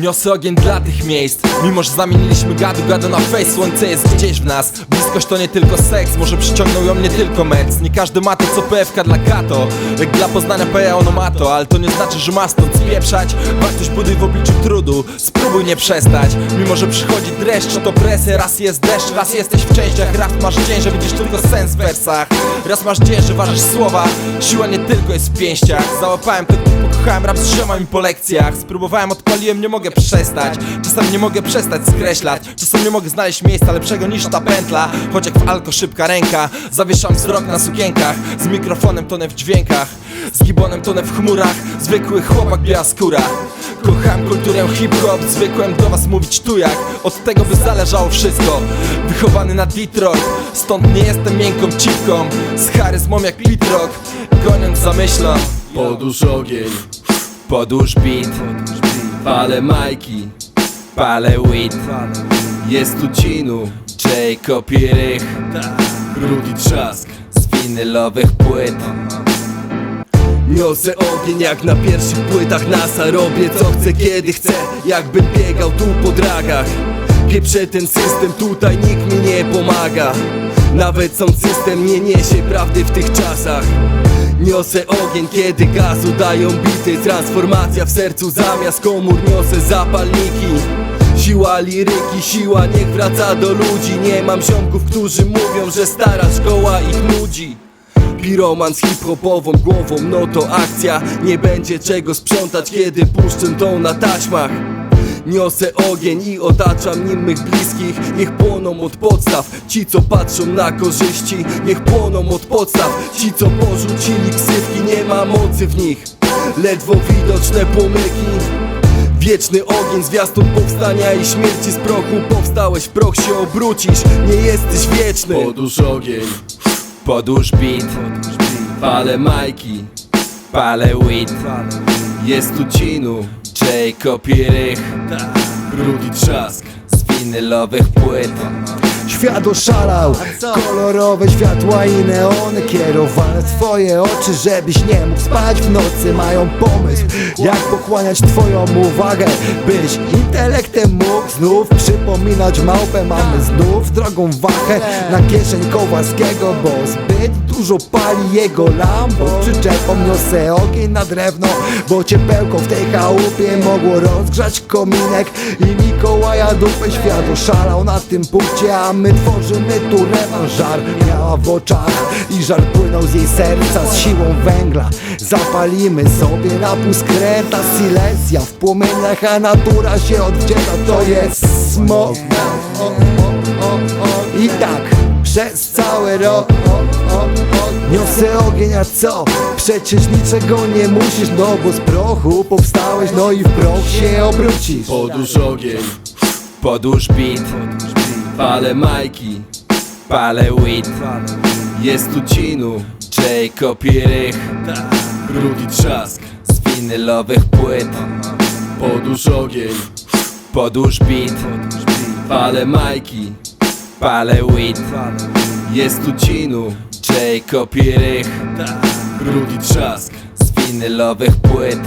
Niosę ogień dla tych miejsc. Mimo, że zamieniliśmy gadu gadu na face Słońce jest gdzieś w nas. Bliskość to nie tylko seks Może przyciągnął ją nie tylko mec Nie każdy ma to co PFK dla Kato. Jak dla Poznania PA ono ma to Ale to nie znaczy, że ma stąd spieprzać. Wartość buduj w obliczu trudu Spróbuj nie przestać. Mimo, że przychodzi dreszcz to presja Raz jest deszcz, raz jesteś w częściach. Raz masz dzień, że widzisz tylko sens w wersach. Raz masz dzień, że ważysz słowa Siła nie tylko jest w pięściach. Załapałem to Pokochałem rap z ziomami po lekcjach. Spróbowałem, odpaliłem, nie mogę przestać. Czasem nie mogę przestać skreślać. Czasem nie mogę znaleźć miejsca lepszego niż ta pętla. Choć jak w alko szybka ręka Zawieszam wzrok na sukienkach. Z mikrofonem tonę w dźwiękach Z gibonem tonę w chmurach. Zwykły chłopak biała skóra Kocham kulturę hip-hop Zwykłem do was mówić tu jak. Od tego by zależało wszystko. Wychowany na Detroit Stąd nie jestem miękką cipką. Z charyzmą jak Pete Rock Goniąc za myślą. Podłóż ogień, Podłóż beat, palę majki palę weed. Jest tu cinu, Jacob i Rych brud i trzask Z winylowych płyt. Niosę ogień jak na pierwszych płytach NASA. Robię co chcę, kiedy chcę, jakbym biegał tu po dragach. Pieprzę ten system, tutaj nikt mi nie pomaga. Nawet sam system nie niesie prawdy w tych czasach Niosę ogień, kiedy gazu dają bity. Transformacja w sercu zamiast komór. Niosę zapalniki. Siła liryki, siła niech wraca do ludzi. Nie mam ziomków, którzy mówią, że stara szkoła ich nudzi. Piroman z hip-hopową głową, no to akcja. Nie będzie czego sprzątać, kiedy puszczę tą na taśmach Niosę ogień i otaczam nim mych bliskich. Niech płoną od podstaw Ci co patrzą na korzyści. Niech płoną od podstaw Ci co porzucili ksywki. Nie ma mocy w nich Ledwo widoczne pomyki Wieczny ogień, zwiastun powstania i śmierci z prochu. Powstałeś, w proch się obrócisz. Nie jesteś wieczny. Podłóż ogień, podłóż beat Palę majki. Palę weed. Jest tu cinu Jacob i Rych Brud i trzask Z winylowych płyt. Świat oszalał, kolorowe światła i neony Kierowane twoje oczy, żebyś nie mógł spać w nocy. Mają pomysł, jak pochłaniać twoją uwagę Byś intelektem mógł znów przypominać małpę. Mamy znów drogą wachę na kieszeń Kołaskiego Bo zbyt dużo pali jego lamp Bo niosę ogień na drewno Bo ciepełko w tej chałupie mogło rozgrzać kominek. I Mikołaja dupę świat oszalał na tym punkcie A my tworzymy tu rewanż Żar miała w oczach i żar płynął z jej serca z siłą węgla. Zapalimy sobie na puskreta Silesia w płomieniach, a natura się oddziela. To jest smog. I tak przez cały rok Niosę ogień, a co? Przecież niczego nie musisz, no bo z prochu powstałeś, no i w proch się obrócisz. Podłóż ogień Podłóż beat Palę majki Palę weed. Jest tu cinu Jacob i Rych Brud i trzask Z winylowych płyt. Podłóż ogień Podłóż beat Palę majki Palę weed Jest tu cinu Jacob i Rych Brud i trzask Z winylowych płyt